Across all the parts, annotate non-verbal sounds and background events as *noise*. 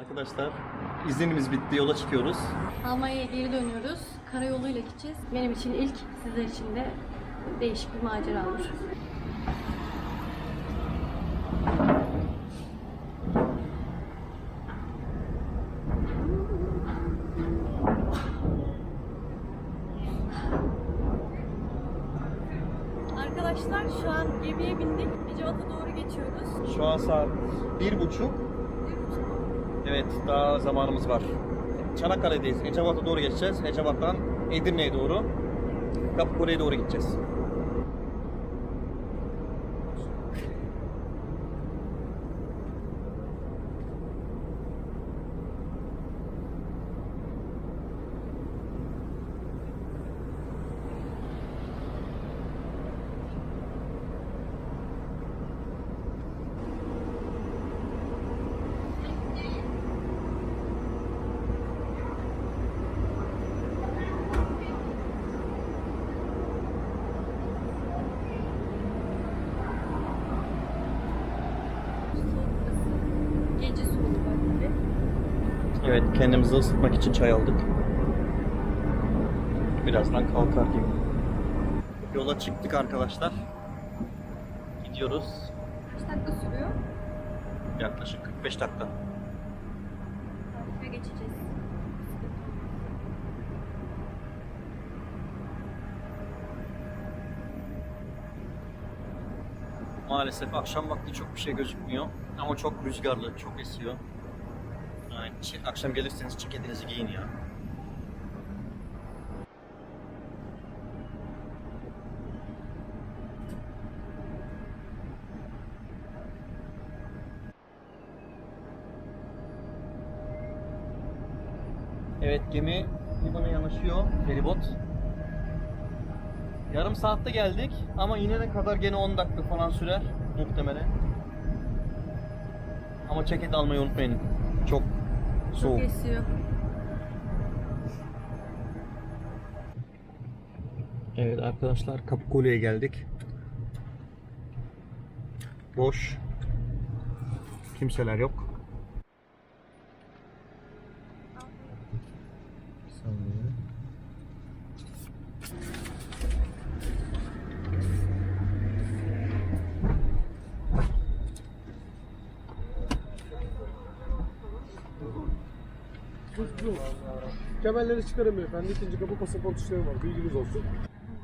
Arkadaşlar izinimiz bitti yola çıkıyoruz. Almanya'ya geri dönüyoruz. Karayoluyla gideceğiz. Benim için ilk, sizler için de değişik bir macera olur. Arkadaşlar şu an gemiye bindik. Ecevat'a doğru geçiyoruz. Şu an saat bir buçuk. Evet zamanımız var. Çanakkale'deyiz. Ecevat'a doğru geçeceğiz. Ecevat'tan Edirne'ye doğru. Kapıkule'ye doğru gideceğiz. Gece soğuğu. Evet kendimizi ısıtmak için çay aldık. Birazdan kalkar gibi. Yola çıktık arkadaşlar. Gidiyoruz. Kaç dakika sürüyor? Yaklaşık 45 dakika. Maalesef akşam vakti çok bir şey gözükmüyor. Ama çok rüzgarlı, çok esiyor. Yani akşam gelirseniz ceketinizi giyin ya. Evet gemi limana yanaşıyor. Feribot. Yarım saatte geldik ama yine de kadar gene 10 dakika falan sürer muhtemelen. Ama ceket almayı unutmayın. Çok soğuk. Çok esiyor. Evet arkadaşlar Kapıkule'ye geldik. Boş. Kimseler yok. Bir saniye. Kemerleri çıkaramıyor efendim. İkinci kapı pasaport işlemi var. Bilginiz olsun.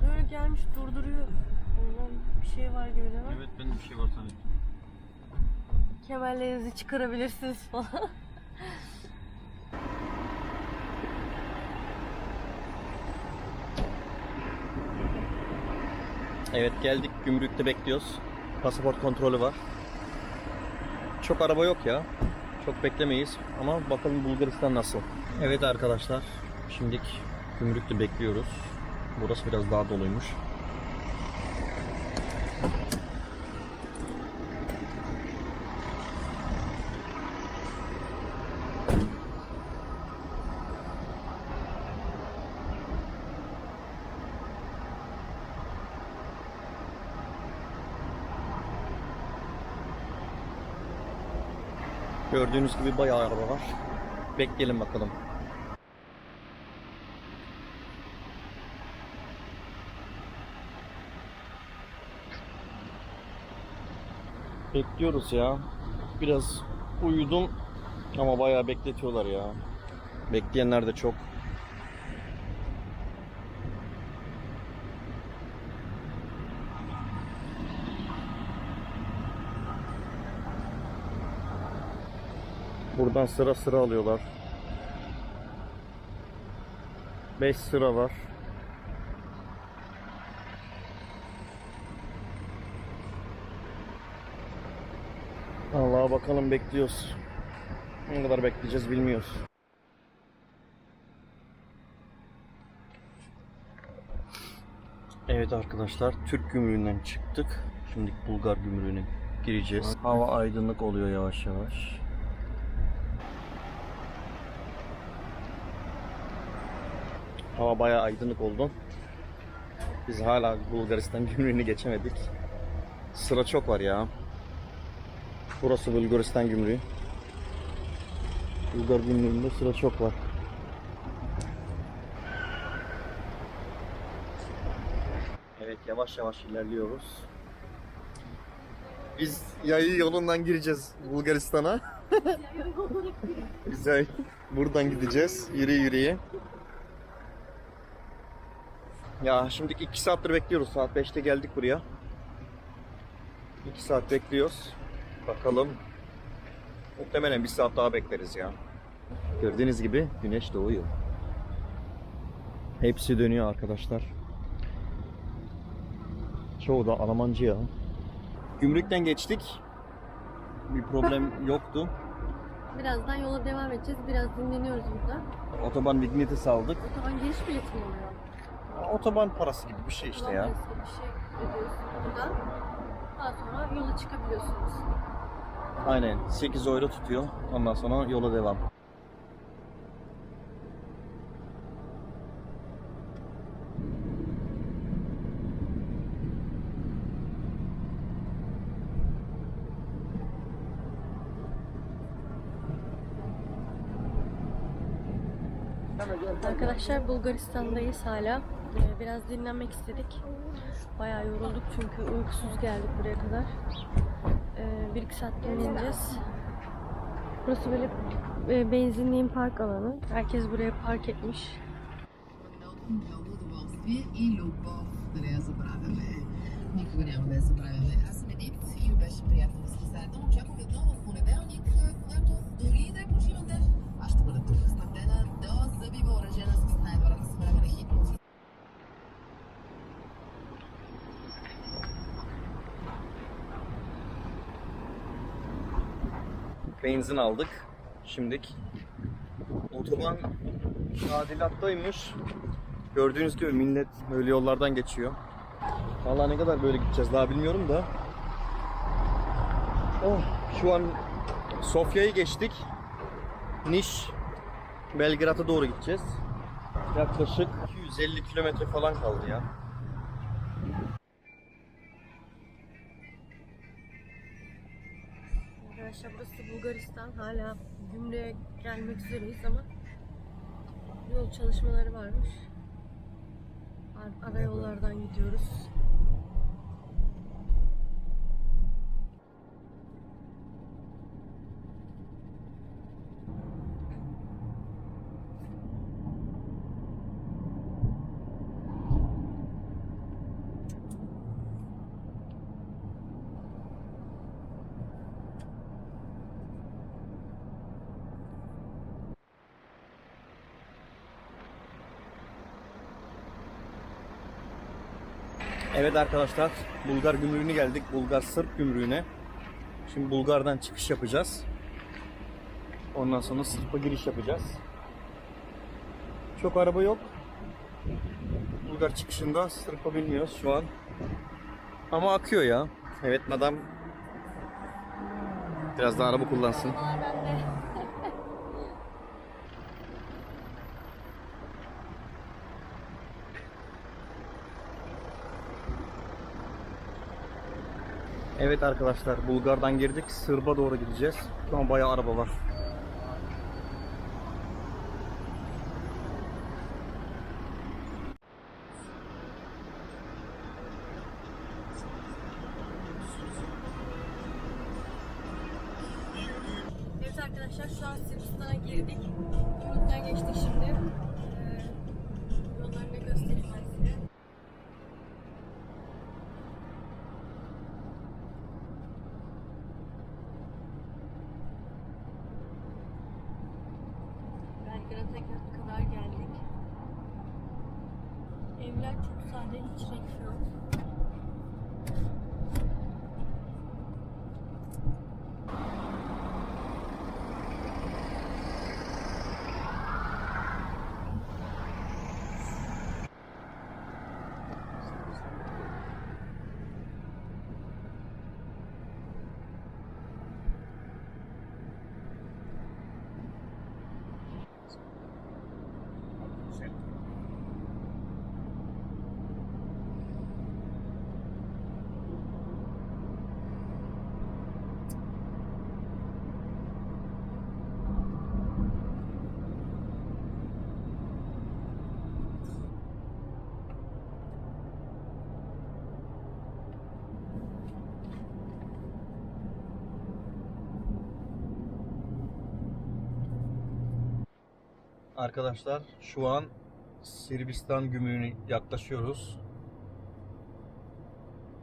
Böyle gelmiş durduruyor. Ondan bir şey var gibi değil mi? Evet benim bir şey var sanırım. Kemerlerinizi çıkarabilirsiniz falan. Evet geldik gümrükte bekliyoruz. Pasaport kontrolü var. Çok araba yok ya. Çok beklemeyiz ama bakalım Bulgaristan nasıl. Evet arkadaşlar şimdilik gümrükte bekliyoruz. Burası biraz daha doluymuş. Gördüğünüz gibi bayağı araba var. Bekleyelim bakalım. Bekliyoruz ya. Biraz uyudum ama bayağı bekletiyorlar ya. Bekleyenler de çok. Buradan sıra sıra alıyorlar. 5 sıra var. Bakalım bekliyoruz. Ne kadar bekleyeceğiz bilmiyoruz. Evet arkadaşlar Türk gümrüğünden çıktık. Şimdi Bulgar gümrüğüne gireceğiz. Hava aydınlık oluyor yavaş yavaş. Hava bayağı aydınlık oldu. Biz hala Bulgaristan gümrüğünü geçemedik. Sıra çok var ya. Burası Bulgaristan gümrüğü. Bulgar günlüğünde sıra çok var. Evet yavaş yavaş ilerliyoruz. Biz yayı yolundan gireceğiz Bulgaristan'a. *laughs* Güzel. Buradan gideceğiz. Yürü yürüye. Ya şimdi 2 saattir bekliyoruz. Saat 5'te geldik buraya. 2 saat bekliyoruz. Bakalım. Muhtemelen bir saat daha bekleriz ya. Gördüğünüz gibi güneş doğuyor. Hepsi dönüyor arkadaşlar. Çoğu da Almancı ya. Gümrükten geçtik. Bir problem *laughs* yoktu. Birazdan yola devam edeceğiz. Biraz dinleniyoruz burada. Otoban vigneti aldık. Otoban giriş bileti mi oluyor? Otoban parası gibi bir şey işte ya. Ulan parası Bir şey ödüyorsun buradan. Daha sonra yola çıkabiliyorsunuz. Aynen 8 euro tutuyor. Ondan sonra yola devam. Arkadaşlar Bulgaristan'dayız hala. Ee, Biraz dinlenmek istedik. Bayağı yorulduk çünkü uykusuz geldik buraya kadar Ee, Bir iki saat dinleneceğiz. Burası böyle e, benzinliğin park alanı. Herkes buraya park etmiş. удоволствие и любов. Нали, я забравяме. Никога няма да Benzin aldık. Şimdik. Otoban tadilattaymış. Gördüğünüz gibi millet böyle yollardan geçiyor. Vallahi ne kadar böyle gideceğiz daha bilmiyorum da. Oh, şu an Sofya'yı geçtik. Niş, Belgrad'a doğru gideceğiz. Yaklaşık 250 kilometre falan kaldı ya. Bulgaristan. Hala gümrüğe gelmek üzereyiz ama yol çalışmaları varmış. Ar- Ara yollardan gidiyoruz. Evet arkadaşlar, Bulgar gümrüğüne geldik. Bulgar Sırp gümrüğüne. Şimdi Bulgar'dan çıkış yapacağız. Ondan sonra Sırp'a giriş yapacağız. Çok araba yok. Bulgar çıkışında Sırp'a bilmiyoruz şu an. Ama akıyor ya. Evet madam biraz daha araba kullansın. Evet arkadaşlar Bulgar'dan girdik. Sırp'a doğru gideceğiz. Şu an bayağı araba var. Evet arkadaşlar şu an Sırbistan'a girdik. Gümrükten geçtik şimdi. Arkadaşlar şu an Sırbistan gümrüğüne yaklaşıyoruz.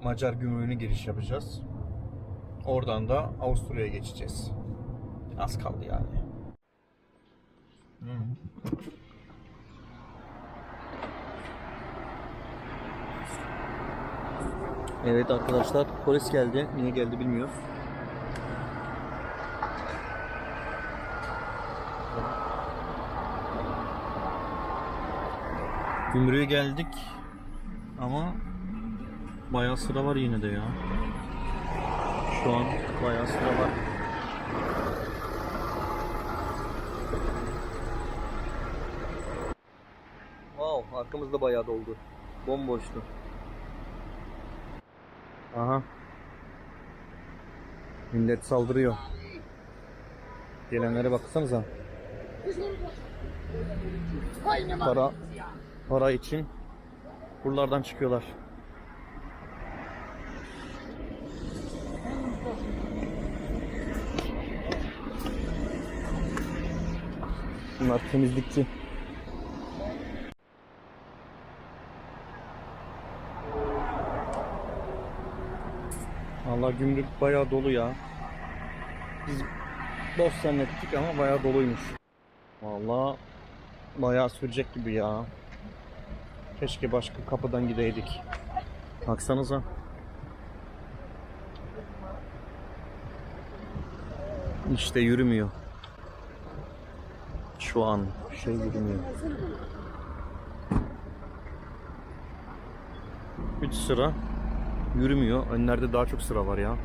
Macar gümrüğüne giriş yapacağız. Oradan da Avusturya'ya geçeceğiz. Az kaldı yani. Evet arkadaşlar polis geldi. Niye geldi bilmiyoruz. Gümrüğe geldik ama bayağı sıra var yine de ya. Şu an bayağı sıra var. Wow, arkamızda bayağı doldu. Bomboştu. Aha. Millet saldırıyor. Gelenlere baksanıza. Para para için buralardan çıkıyorlar. Bunlar temizlikçi. Allah gümrük bayağı dolu ya. Biz boş zannettik ama bayağı doluymuş. Vallahi bayağı sürecek gibi ya. Keşke başka kapıdan gideydik. Baksanıza. İşte yürümüyor. Şu an şey yürümüyor. 3 sıra yürümüyor. Önlerde daha çok sıra var ya.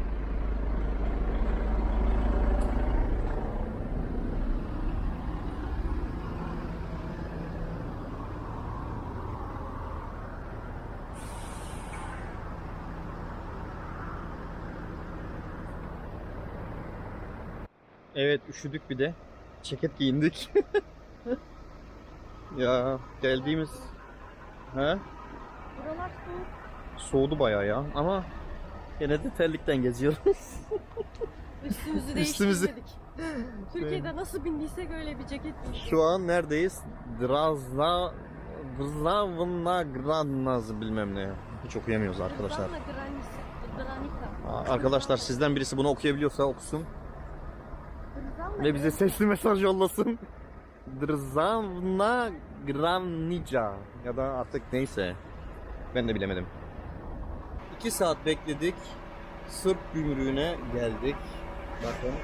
Evet üşüdük bir de. Ceket giyindik. *laughs* ya geldiğimiz he? Buralar soğuk. Soğudu bayağı ya ama gene de terlikten geziyoruz. *laughs* Üstümüzü Üstümüzü- değiştirmedik. Türkiye'de nasıl bindiysek öyle bir ceket giydik. Şu an neredeyiz? Drazna Drazna Granaz bilmem ne. Hiç okuyamıyoruz arkadaşlar. Zanla Granica. Granica. Aa, Arkadaşlar sizden birisi bunu okuyabiliyorsa okusun ve bize sesli mesaj yollasın. Drzavna Granica ya da artık neyse. Ben de bilemedim. 2 saat bekledik. Sırp gümrüğüne geldik. Bakın.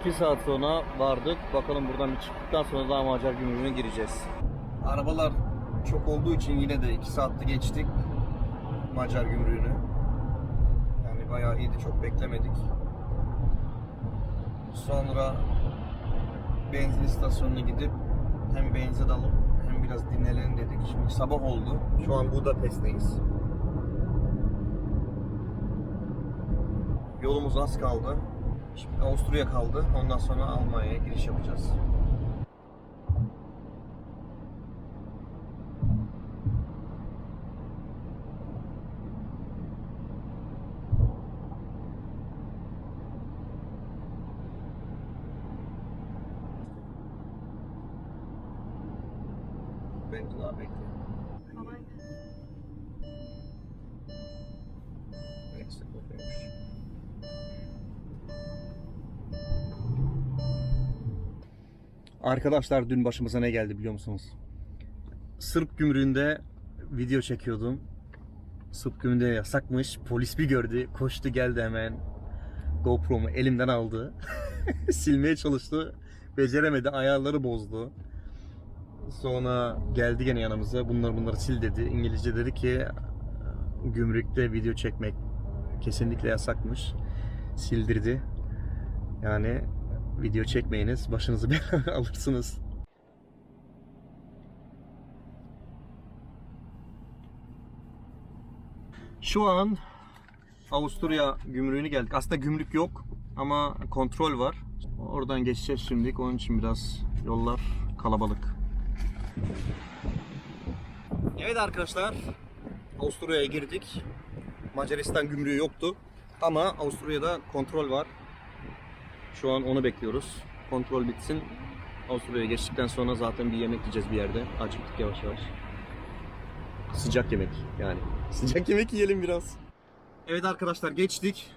2 saat sonra vardık. Bakalım buradan bir çıktıktan sonra daha Macar gümrüğüne gireceğiz. Arabalar çok olduğu için yine de 2 saatte geçtik Macar gümrüğünü. Bayağı iyiydi, çok beklemedik. Sonra benzin istasyonuna gidip hem benzin alıp hem biraz dinlenelim dedik. Şimdi sabah oldu. Şu an Budapest'teyiz. Yolumuz az kaldı. Şimdi Avusturya kaldı. Ondan sonra Almanya'ya giriş yapacağız. Bekle. Neyse kokuyormuş. Arkadaşlar dün başımıza ne geldi biliyor musunuz? Sırp gümrüğünde video çekiyordum. Sırp gümrüğünde yasakmış. Polis bir gördü. Koştu geldi hemen. GoPro'mu elimden aldı. *laughs* Silmeye çalıştı. Beceremedi. Ayarları bozdu. Sonra geldi gene yanımıza. Bunları bunları sil dedi. İngilizce dedi ki gümrükte video çekmek kesinlikle yasakmış. Sildirdi. Yani video çekmeyiniz. Başınızı *laughs* belaya alırsınız. Şu an Avusturya gümrüğünü geldik. Aslında gümrük yok ama kontrol var. Oradan geçeceğiz şimdilik. Onun için biraz yollar kalabalık. Evet arkadaşlar. Avusturya'ya girdik. Macaristan gümrüğü yoktu. Ama Avusturya'da kontrol var. Şu an onu bekliyoruz. Kontrol bitsin. Avusturya'ya geçtikten sonra zaten bir yemek yiyeceğiz bir yerde. Acıktık yavaş yavaş. Sıcak yemek yani. *laughs* Sıcak yemek yiyelim biraz. Evet arkadaşlar geçtik.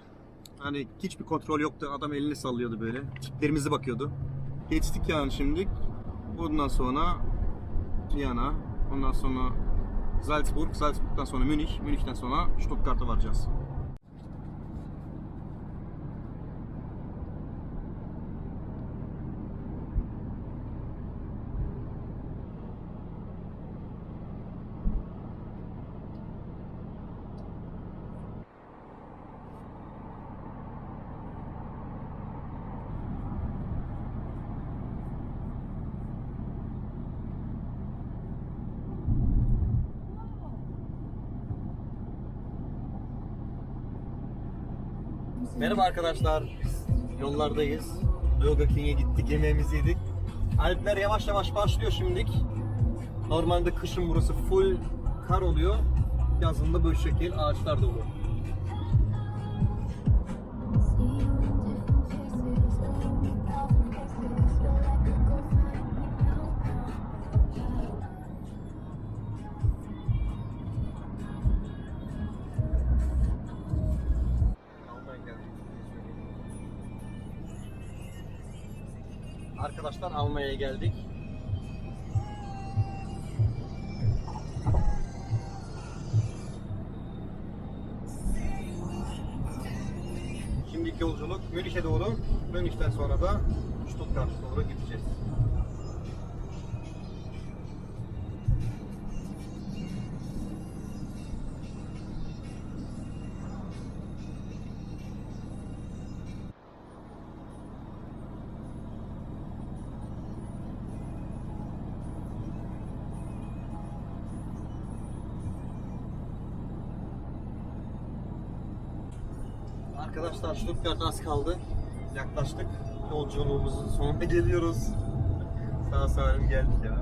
Hani hiçbir kontrol yoktu. Adam elini sallıyordu böyle. Tiplerimize bakıyordu. Geçtik yani şimdi. Bundan sonra Viyana. Ondan sonra Salzburg. Salzburg'dan sonra Münih. Münih'ten sonra Stuttgart'a varacağız. Merhaba arkadaşlar. Yollardayız. Burger King'e gittik, yemeğimizi yedik. Alpler yavaş yavaş başlıyor şimdilik. Normalde kışın burası full kar oluyor. Yazında böyle şekil ağaçlar dolu. Almanya'ya geldik. Şimdiki yolculuk Münih'e doğru. Münih'ten sonra da Stuttgart'a doğru gideceğiz. Arkadaşlar Stuttgart az kaldı. Yaklaştık. Yolculuğumuzun sonuna geliyoruz. Sağ salim geldik ya.